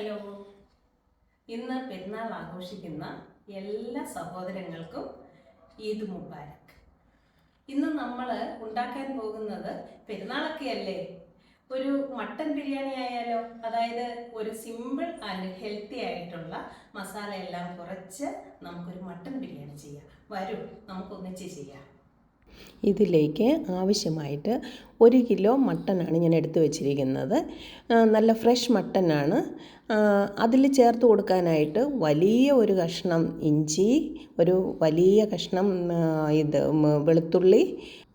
Hello ഇന്ന് പെരുന്നാൾ ആഘോഷിക്കുന്ന എല്ലാ സഹോദരങ്ങൾക്കും ഈദ് മുബാരക്. ഇന്ന് നമ്മൾ ഉണ്ടാക്കാൻ പോകുന്നത് പെരുന്നാളൊക്കെ അല്ലേ ഒരു മട്ടൻ ബിരിയാണി ആയാലോ അതായത് ഒരു സിമ്പിൾ ആൻഡ് ഹെൽത്തി ആയിട്ടുള്ള മസാല എല്ലാം കുറച്ച് നമുക്കൊരു മട്ടൻ ബിരിയാണി ചെയ്യാം. വരൂ നമുക്ക് ഒന്നിച്ച് ചെയ്യാം. ഇതിലേക്ക് ആവശ്യമായിട്ട് ഒരു കിലോ മട്ടനാണ് ഞാൻ എടുത്തു വച്ചിരിക്കുന്നത്. നല്ല ഫ്രഷ് മട്ടനാണ്. അതിൽ ചേർത്ത് കൊടുക്കാനായിട്ട് വലിയ ഒരു കഷ്ണം ഇഞ്ചി ഒരു വലിയ കഷ്ണം ഇത് വെളുത്തുള്ളി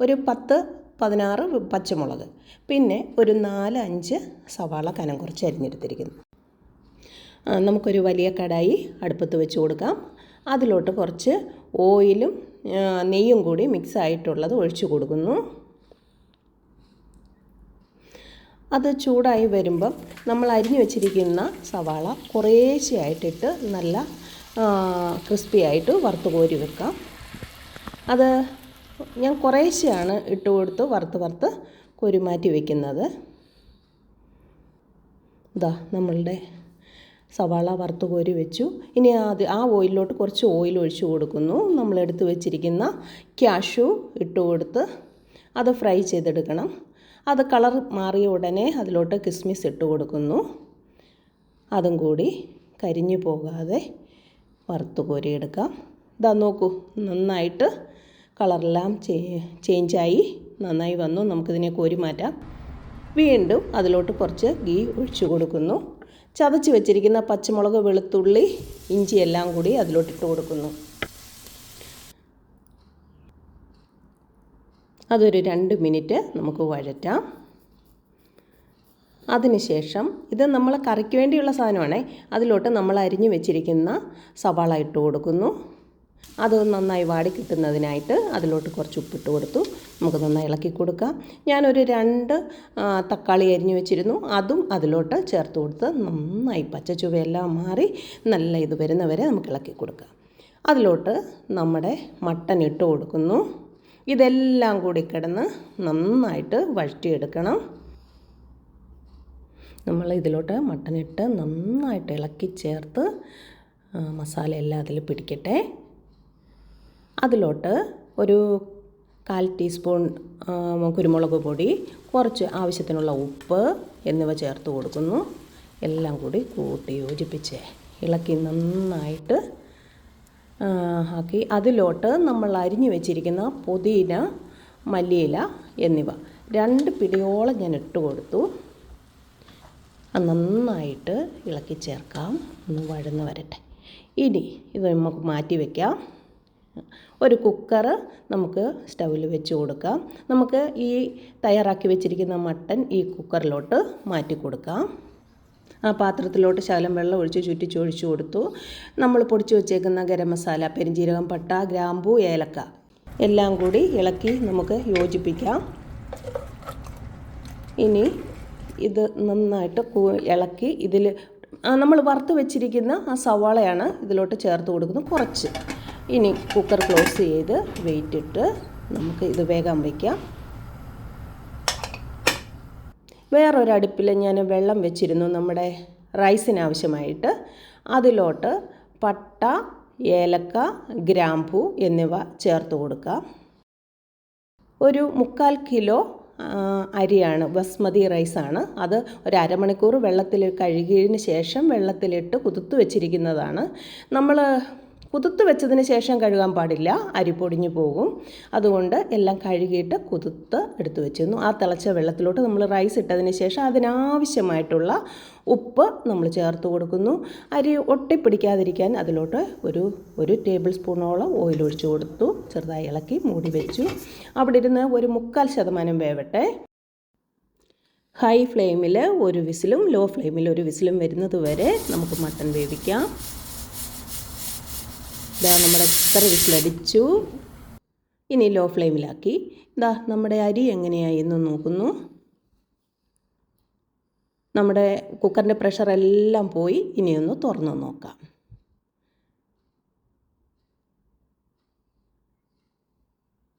ഒരു പത്ത് പതിനാറ് പച്ചമുളക്. പിന്നെ ഒരു നാല് അഞ്ച് സവാള കനം കുറച്ച് അരിഞ്ഞെടുത്തിരിക്കുന്നു. നമുക്കൊരു വലിയ കടായി അടുപ്പത്ത് വെച്ച് കൊടുക്കാം. അതിലോട്ട് കുറച്ച് ഓയിലും നെയ്യും കൂടി മിക്സ് ആയിട്ടുള്ളത് ഒഴിച്ചു കൊടുക്കുന്നു. അത് ചൂടായി വരുമ്പം നമ്മൾ അരിഞ്ഞു വെച്ചിരിക്കുന്ന സവാള കുറേശ്ശെയായിട്ടിട്ട് നല്ല ക്രിസ്പി ആയിട്ട് വറുത്ത് കോരി വെക്കാം. അത് ഞാൻ കുറേശ്ശെയാണ് ഇട്ട് കൊടുത്ത് വറുത്ത് വറുത്ത് കോരി മാറ്റി വയ്ക്കുന്നത് ഇതാ നമ്മളുടെ സവാള വറുത്ത് കോരി വെച്ചു. ഇനി അത് ആ ഓയിലിലോട്ട് കുറച്ച് ഓയിൽ ഒഴിച്ച് കൊടുക്കുന്നു. നമ്മൾ എടുത്ത് വെച്ചിരിക്കുന്ന ക്യാഷു ഇട്ട് കൊടുത്ത് അത് ഫ്രൈ ചെയ്തെടുക്കണം. അത് കളർ മാറിയ ഉടനെ അതിലോട്ട് കിസ്മിസ് ഇട്ട് കൊടുക്കുന്നു. അതും കൂടി കരിഞ്ഞു പോകാതെ വറുത്ത് കോരിയെടുക്കാം. ഇതാ നോക്കൂ നന്നായിട്ട് കളറെല്ലാം ചേഞ്ചായി നന്നായി വന്നു. നമുക്കിതിനെ കോരി മാറ്റാം. വീണ്ടും അതിലോട്ട് കുറച്ച് ഗീ ഒഴിച്ചു കൊടുക്കുന്നു. ചതച്ച് വെച്ചിരിക്കുന്ന പച്ചമുളക് വെളുത്തുള്ളി ഇഞ്ചി എല്ലാം കൂടി അതിലോട്ടിട്ട് കൊടുക്കുന്നു. അതൊരു രണ്ട് മിനിറ്റ് നമുക്ക് വഴറ്റാം. അതിനുശേഷം ഇത് നമ്മൾ കറിക്ക് വേണ്ടിയുള്ള സാധനമാണേ. അതിലോട്ട് നമ്മൾ അരിഞ്ഞു വെച്ചിരിക്കുന്ന സവാള ഇട്ട് കൊടുക്കുന്നു. അത് നന്നായി വാടി കിട്ടുന്നതിനായിട്ട് അതിലോട്ട് കുറച്ച് ഉപ്പിട്ട് കൊടുത്തു. നമുക്ക് നന്നായി ഇളക്കി കൊടുക്കാം. ഞാനൊരു രണ്ട് തക്കാളി അരിഞ്ഞു വെച്ചിരുന്നു. അതും അതിലോട്ട് ചേർത്ത് കൊടുത്ത് നന്നായി പച്ച ചുവയെല്ലാം മാറി നല്ല ഇത് വരുന്നവരെ നമുക്ക് ഇളക്കി കൊടുക്കാം. അതിലോട്ട് നമ്മുടെ മട്ടൻ ഇട്ട് കൊടുക്കുന്നു. ഇതെല്ലാം കൂടി കിടന്ന് നന്നായിട്ട് വഴറ്റിയെടുക്കണം. നമ്മൾ ഇതിലോട്ട് മട്ടനിട്ട് നന്നായിട്ട് ഇളക്കി ചേർത്ത് മസാല എല്ലാം അതിൽ പിടിക്കട്ടെ. അതിലോട്ട് ഒരു കാൽ ടീസ്പൂൺ കുരുമുളക് പൊടി കുറച്ച് ആവശ്യത്തിനുള്ള ഉപ്പ് എന്നിവ ചേർത്ത് കൊടുക്കുന്നു. എല്ലാം കൂടി കൂട്ടി യോജിപ്പിച്ച് ഇളക്കി നന്നായിട്ട് ആക്കി. അതിലോട്ട് നമ്മൾ അരിഞ്ഞു വെച്ചിരിക്കുന്ന പുതിന മല്ലിയില എന്നിവ. രണ്ട് പിടിയോളം ഞാൻ ഇട്ട് കൊടുത്തു. നന്നായിട്ട് ഇളക്കി ചേർക്കാം. ഒന്ന് വഴന്ന് വരട്ടെ. ഇനി ഇത് നമുക്ക് മാറ്റി വയ്ക്കാം ഒരു കുക്കർ നമുക്ക് സ്റ്റൗവിൽ വെച്ച് കൊടുക്കാം. നമുക്ക് ഈ തയ്യാറാക്കി വെച്ചിരിക്കുന്ന മട്ടൻ ഈ കുക്കറിലോട്ട് മാറ്റി കൊടുക്കാം. ആ പാത്രത്തിലോട്ട് ശകലം വെള്ളം ഒഴിച്ച് ചുറ്റിച്ചൊഴിച്ച് കൊടുത്തു. നമ്മൾ പൊടിച്ച് വെച്ചേക്കുന്ന ഗരം മസാല പെരിഞ്ജീരകം പട്ട ഗ്രാമ്പു ഏലക്ക എല്ലാം കൂടി ഇളക്കി നമുക്ക് യോജിപ്പിക്കാം. ഇനി ഇത് നന്നായിട്ട് ഇളക്കി ഇതിൽ നമ്മൾ വറുത്ത് വെച്ചിരിക്കുന്ന ആ സവാളയാണ് ഇതിലോട്ട് ചേർത്ത് കൊടുക്കുന്നത് കുറച്ച്. ഇനി കുക്കർ ക്ലോസ് ചെയ്ത് വെയിറ്റ് ഇട്ട് നമുക്ക് ഇത് വേഗം വയ്ക്കാം വേറൊരടുപ്പിൽ ഞാൻ വെള്ളം വെച്ചിരുന്നു നമ്മുടെ റൈസിന് ആവശ്യമായിട്ട്. അതിലോട്ട് പട്ട ഏലക്ക ഗ്രാമ്പു എന്നിവ ചേർത്ത് കൊടുക്കാം. ഒരു മുക്കാൽ കിലോ അരിയാണ് ബസ്മതി റൈസാണ് അത് ഒരു അരമണിക്കൂർ വെള്ളത്തിൽ കഴുകിയതിന് ശേഷം വെള്ളത്തിലിട്ട് കുതിർത്ത് വെച്ചിരിക്കുന്നതാണ്. നമ്മൾ കുതിർത്ത് വെച്ചതിന് ശേഷം കഴുകാൻ പാടില്ല അരി പൊടിഞ്ഞു പോകും. അതുകൊണ്ട് എല്ലാം കഴുകിയിട്ട് കുതിർത്ത് എടുത്തു വെച്ചിരുന്നു. ആ തിളച്ച വെള്ളത്തിലോട്ട് നമ്മൾ റൈസ് ഇട്ടതിന് ശേഷം അതിനാവശ്യമായിട്ടുള്ള ഉപ്പ് നമ്മൾ ചേർത്ത് കൊടുക്കുന്നു. അരി ഒട്ടിപ്പിടിക്കാതിരിക്കാൻ അതിലോട്ട് ഒരു ഒരു ടേബിൾ സ്പൂണോളം ഓയിൽ ഒഴിച്ചു കൊടുത്തു. ചെറുതായി ഇളക്കി മൂടി വെച്ചു. അവിടെ ഇരുന്ന് ഒരു മുക്കാൽ ശതമാനം വേവട്ടെ. ഹൈ ഫ്ലെയിമിൽ ഒരു വിസിലും ലോ ഫ്ലെയിമിൽ ഒരു വിസിലും വരുന്നത് വരെ നമുക്ക് മട്ടൺ വേവിക്കാം. ഇതാ നമ്മുടെ കുക്കർ വിസിലടിച്ചു ഇനി ലോ ഫ്ലെയിമിലാക്കി. ഇതാ നമ്മുടെ അരി എങ്ങനെയായി എന്ന് നോക്കുന്നു. നമ്മുടെ കുക്കറിന്റെ പ്രഷർ എല്ലാം പോയി. ഇനിയൊന്ന് തുറന്ന് നോക്കാം.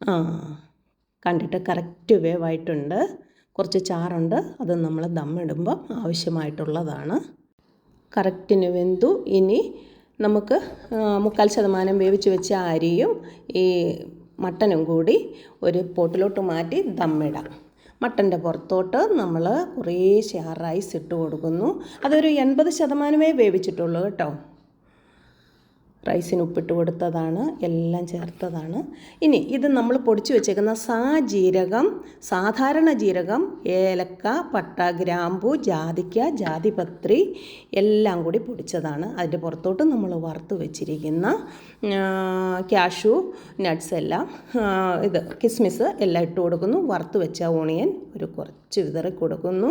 ആ കണ്ടിട്ട് കറക്റ്റ് വേവായിട്ടുണ്ട്. കുറച്ച് ചാറുണ്ട്. അത് നമ്മൾ ദമ്മിടുമ്പം ആവശ്യമായിട്ടുള്ളതാണ്. കറക്റ്റിന് വെന്തു. ഇനി നമുക്ക് മുക്കാൽ ശതമാനം വേവിച്ച് വെച്ച അരിയും ഈ മട്ടനും കൂടി ഒരു പോട്ടിലോട്ട് മാറ്റി ദമ്മിടാം. മട്ടന്റെ പുറത്തോട്ട് നമ്മൾ കുറേശ്ശെ ആ റൈസ് ഇട്ട് കൊടുക്കുന്നു. അതൊരു എൺപത് ശതമാനമേ വേവിച്ചിട്ടുള്ളൂ കേട്ടോ. റൈസിന് ഉപ്പിട്ട് കൊടുത്തതാണ് എല്ലാം ചേർത്തതാണ്. ഇനി ഇത് നമ്മൾ പൊടിച്ചു വെച്ചേക്കുന്ന സാ ജീരകം സാധാരണ ജീരകം ഏലക്ക പട്ട ഗ്രാമ്പു ജാതിക്ക ജാതിപത്രി എല്ലാം കൂടി പൊടിച്ചതാണ്. അതിന്റെ പുറത്തോട്ട് നമ്മൾ വറുത്ത് വെച്ചിരിക്കുന്ന ക്യാഷു നട്ട്സ് എല്ലാം ഇത് കിസ്മിസ് എല്ലാം ഇട്ട് കൊടുക്കുന്നു. വറുത്ത് വെച്ച ഓണിയൻ ഒരു കുറച്ച് വിതറി കൊടുക്കുന്നു.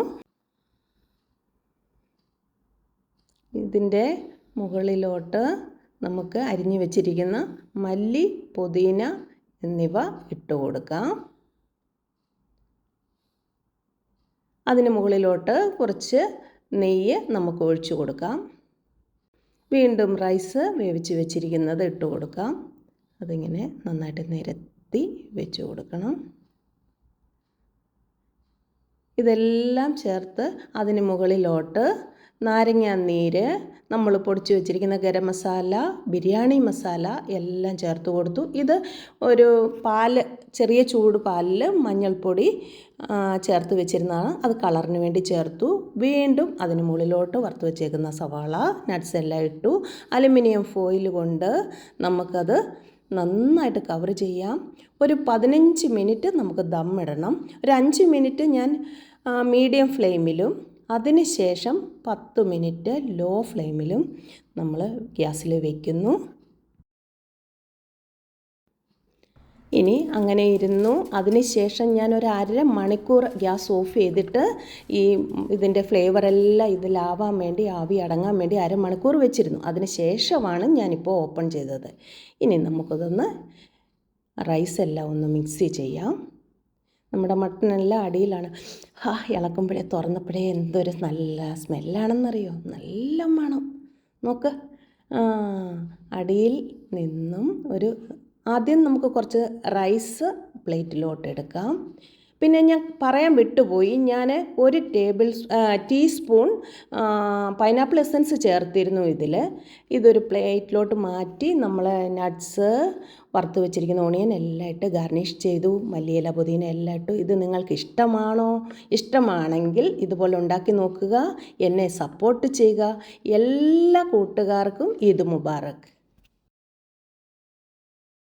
ഇതിന്റെ മുകളിലോട്ട് നമുക്ക് അരിഞ്ഞു വെച്ചിരിക്കുന്ന മല്ലി പുതിന എന്നിവ ഇട്ട് കൊടുക്കാം. അതിന് മുകളിലോട്ട് കുറച്ച് നെയ്യ് നമുക്ക് ഒഴിച്ചു കൊടുക്കാം. വീണ്ടും റൈസ് വേവിച്ച് വെച്ചിരിക്കുന്നത് ഇട്ട് കൊടുക്കാം. അതിങ്ങനെ നന്നായിട്ട് നിരത്തി വെച്ച് കൊടുക്കണം. ഇതെല്ലാം ചേർത്ത് അതിന് മുകളിലോട്ട് നാരങ്ങാ നീര് നമ്മൾ പൊടിച്ച് വെച്ചിരിക്കുന്ന ഗരം മസാല ബിരിയാണി മസാല എല്ലാം ചേർത്ത് കൊടുത്തു. ഇത് ഒരു പാൽ ചെറിയ ചൂട് പാലിൽ മഞ്ഞൾപ്പൊടി ചേർത്ത് വെച്ചിരുന്നതാണ്. അത് കളറിന് വേണ്ടി ചേർത്തു. വീണ്ടും അതിന് മുകളിലോട്ട് വറുത്ത് വെച്ചേക്കുന്ന സവാള നട്ട്സ് എല്ലാം ഇട്ടു. അലുമിനിയം ഫോയിൽ കൊണ്ട് നമുക്കത് നന്നായിട്ട് കവർ ചെയ്യാം. ഒരു പതിനഞ്ച് മിനിറ്റ് നമുക്ക് ദം ഇടണം. ഒരു അഞ്ച് മിനിറ്റ് ഞാൻ മീഡിയം ഫ്ലെയിമിലും അതിന് ശേഷം പത്ത് മിനിറ്റ് ലോ ഫ്ലെയിമിലും നമ്മൾ ഗ്യാസിൽ വയ്ക്കുന്നു ഇനി അങ്ങനെ ഇരുന്നു. അതിനുശേഷം ഞാൻ ഒരു അര മണിക്കൂർ ഗ്യാസ് ഓഫ് ചെയ്തിട്ട് ഈ ഇതിന്റെ ഫ്ലേവറെല്ലാം ഇതിലാവാൻ വേണ്ടി ആവി അടങ്ങാൻ വേണ്ടി അരമണിക്കൂർ വെച്ചിരുന്നു. അതിന് ശേഷമാണ് ഞാനിപ്പോൾ ഓപ്പൺ ചെയ്തത്. ഇനി നമുക്കതൊന്ന് റൈസ് എല്ലാം ഒന്ന് മിക്സ് ചെയ്യാം. നമ്മുടെ മട്ടനെല്ലാം അടിയിലാണ്. ഹാ ഇളക്കുമ്പോഴേ തുറന്നപ്പോഴേ എന്തൊരു നല്ല സ്മെല്ലാണെന്നറിയോ? നല്ല മണം. നോക്ക്. ആ അടിയിൽ നിന്നും ഒരു ആദ്യം നമുക്ക് കുറച്ച് റൈസ് പ്ലേറ്റിലോട്ട് എടുക്കാം പിന്നെ ഞാൻ പറയാൻ വിട്ടുപോയി. ഞാൻ ഒരു ടേബിൾ ടീസ്പൂൺ പൈനാപ്പിൾ എസൻസ് ചേർത്തിരുന്നു ഇതിൽ ഇതൊരു പ്ലേറ്റിലോട്ട് മാറ്റി നമ്മൾ നട്ട്സ് വറുത്ത് വെച്ചിരിക്കുന്ന ഓണിയൻ എല്ലാം ഇട്ട് ഗാർണിഷ് ചെയ്തു. മല്ലിയില പുതിന എല്ലാം ഇട്ടു. ഇത് നിങ്ങൾക്ക് ഇഷ്ടമാണോ? ഇഷ്ടമാണെങ്കിൽ ഇതുപോലെ ഉണ്ടാക്കി നോക്കുക. എന്നെ സപ്പോർട്ട് ചെയ്യുക. എല്ലാ കൂട്ടുകാർക്കും ഇത് മുബാറക്ക്